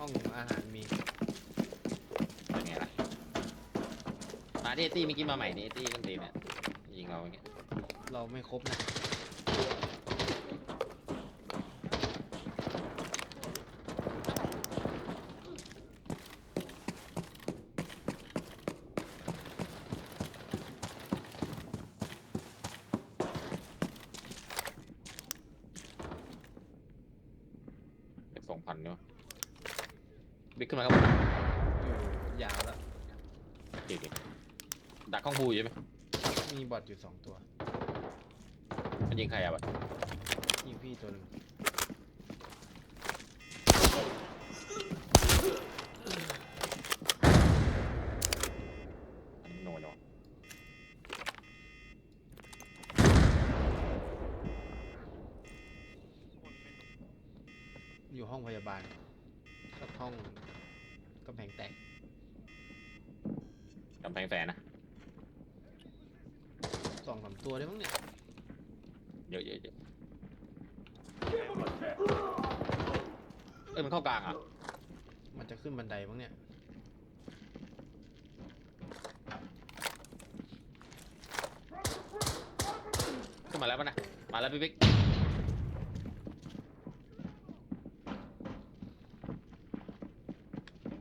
ห้องอาหารมีเป็นไงล่ะมาที่เอตี้เมื่อกี้มาใหม่นี่เอตี้กันตีเนี่ยยิงเราอย่างเงี้ยเราไม่ครบนะ เป็นสองพันเนาะบิ๊ก ขึ้นมาครับอยู่ยาวแล้วเก่งๆดักข้องบูอยู่ใช่ไหมมีบอทอยู่สองตัวมันยิงใครอะบะยิงพี่ตัวหนึงอันนี้โนเนาะอยู่ห้องพยาบาลกับห้องกำแพงแตกกำแพงแฟนนะ สองสามตัวได้มั้งเนี่ยเยอะเยอะเยอะเอ้ยมันเข้ากลางอะ มันจะขึ้นบันไดมั้งเนี่ยขึ้นมาแล้วปะนะมาแล้วพี่บิ๊ก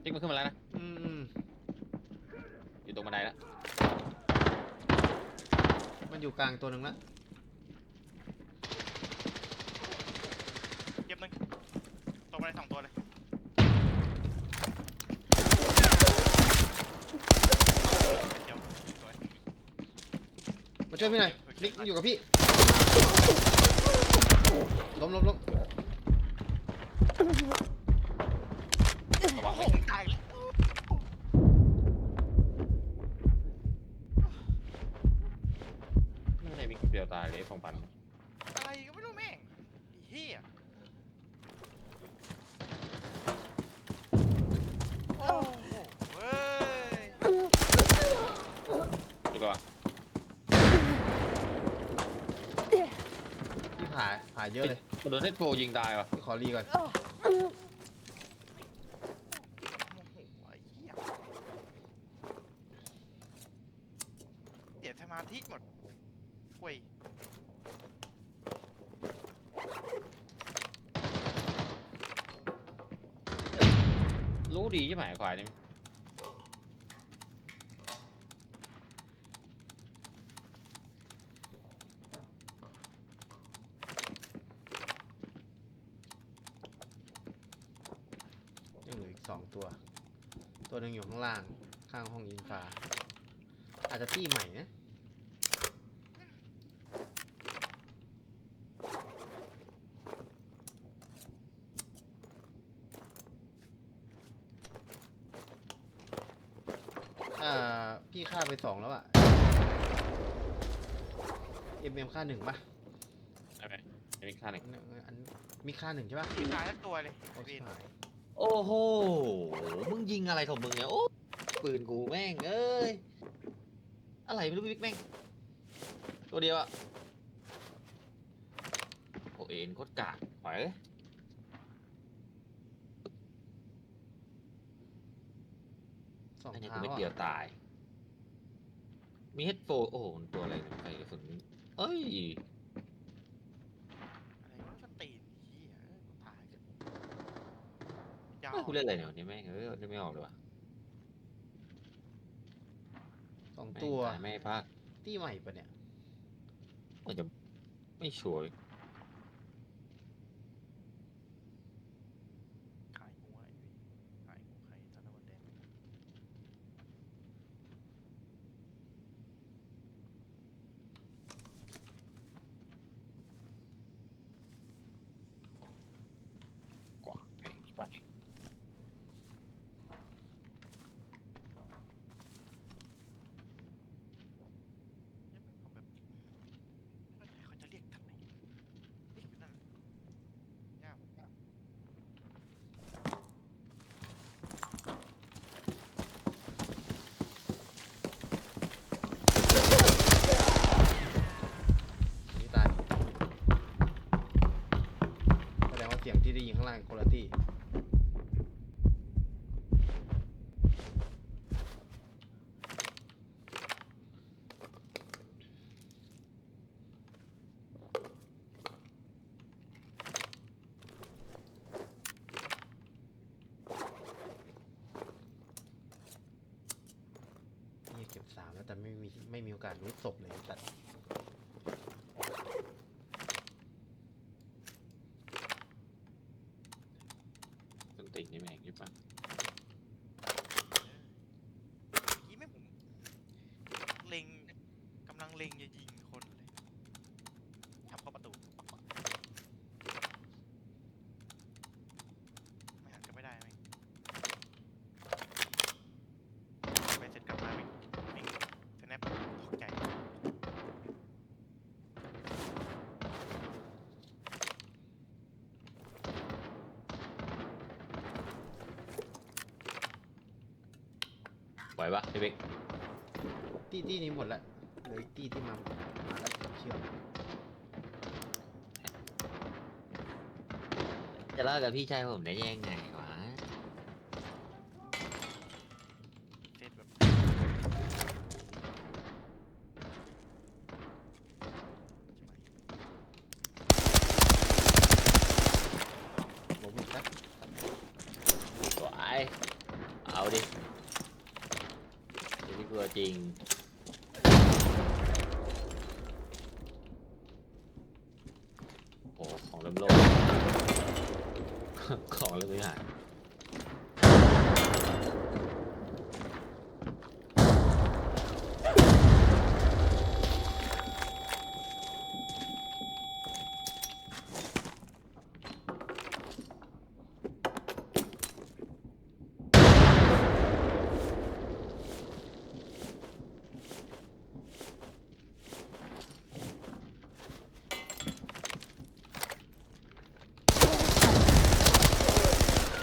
บิ๊ก มันขึ้นมาแล้วนะอืมอืมอยู่ตรงบันไดแล้วมันอยู่กลางตัวหนึ่งละเก็บหนึ่งตกไปสองตัวเลยเดี๋ยวสวยมาช่วยพี่หน่อยนิกอยู่กับพี่ล้มล้มล้ม ระวัง โอ้ ไว้ โหตายแล้ว ไม่ได้บิ๊กเดียวตายเลยส องพันอะไรก็ไม่รู้แม่งไอ้เหี้ยโอ้โหเว้ยดีกว่าพี่ผ่าผ่าเยอะเลยโดนเซตโฟยิงตายว่ะพี่ขอรีก่อนโอ้โหไอ้เหี้ยเสียสมาธิหมดเว้ย รู้ดีใช่ไหมควายนี่ยังเหลืออีกสองตัว ตัวหนึ่งอยู่ข้างล่าง ข้างห้องอินฟ้า อาจจะตี้ใหม่นะ อ่า พี่ฆ่าไปสองแล้วอะเอ็มเอ็มฆ่าหนึ่งปะใช่ไหมอันนี้ค่าหนึ่งอันอันมีฆ่าหนึ่งใช่ปะมีตายทั้งตัวเลยโอ้วินชิบหายโอ้โห มึงยิงอะไรของมึงเนี่ย โอ้ปืนกูแม่ง เอ้ย อะไรไม่รู้บิ๊กแม่ง ตัวเดียวอะโอเอ็นโคตรกากไปเลยสองอันนี้เท้ากูไม่อะเดียวตาย มีเฮดโฟโอ้โหมันตัวอะไรเนี่ยใครกระสุนเอ้ย อะไรวะสตีนเหี้ยเอ้ยกูตายกันยาวเอ้ยกูเล่นอะไรเนี่ยวันนี้แม่งเอ้ยนึกไม่ออกเลยว่ะสองแม่งตัวตายไม่พัก ตี้ใหม่ปะเนี่ยมันจะไม่ชัวร์ ขายหัวไอ้วินขายหัวไข่ธนวัฒน์แดง กว่าไอ้ไป เนี่ยผมแบบไม่เข้าใจเขาจะเรียกทำไมเรียกอยู่นั่นแหละยากยาก นี่ตายแสดงว่าเสียงที่ได้ยินข้างล่างคนละที่ ไม่มีโอกาสรู้ศพเลยตัดต้นติ่งนี่แม่งยิบปะยี่แม่งผมเล็งกำลังเล็งจะยิงคนเลยทับเข้าประตูปักปักไม่หันก็ไม่ได้ไหมไปเสร็จกลับมาไม่ไม่สแนปตกใจ ไหว ปะพี่เบ๊กตี้ตี้นี้หมดละเหลืออีกตี้ที่มามาแล้วเชื่อมจะเล่ากับพี่ชายผมได้ยังไงวะ เสร็จแบบ ล้มอีกแล้ว สวยเอาดินี่กลัว จริง โอ้ของเริ่มโลก ของเริ่มไม่หาย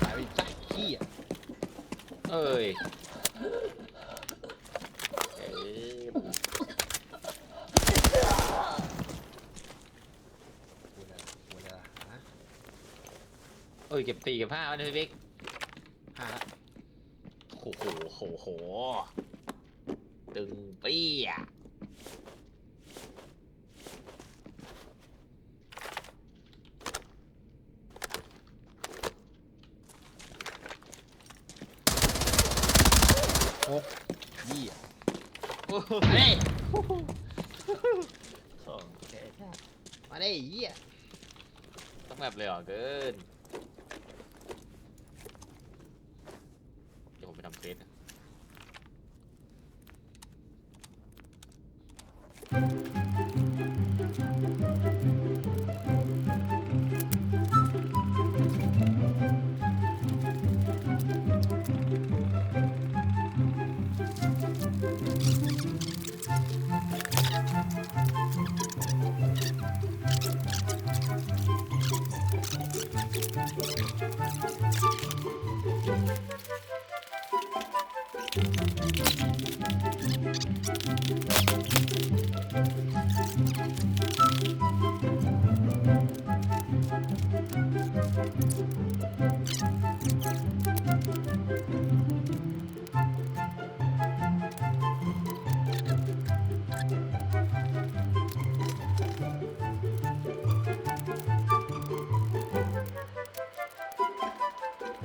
ตายไปจ้ะขี้อะ เอ้ยเอ้ยกูเลยกูเลยฮะเอ้ยเก็บตีเก็บผ้าไว้นะพี่บิ๊กห้าละโอ้โหโหโหตึงเปี้ย หกยี่อะ โอ้โห เฮ้ยของแท้ชาติมาได้ยี่อะต้องแบบเลยเหรอเกิน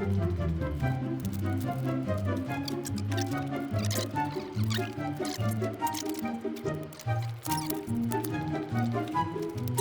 Thank you.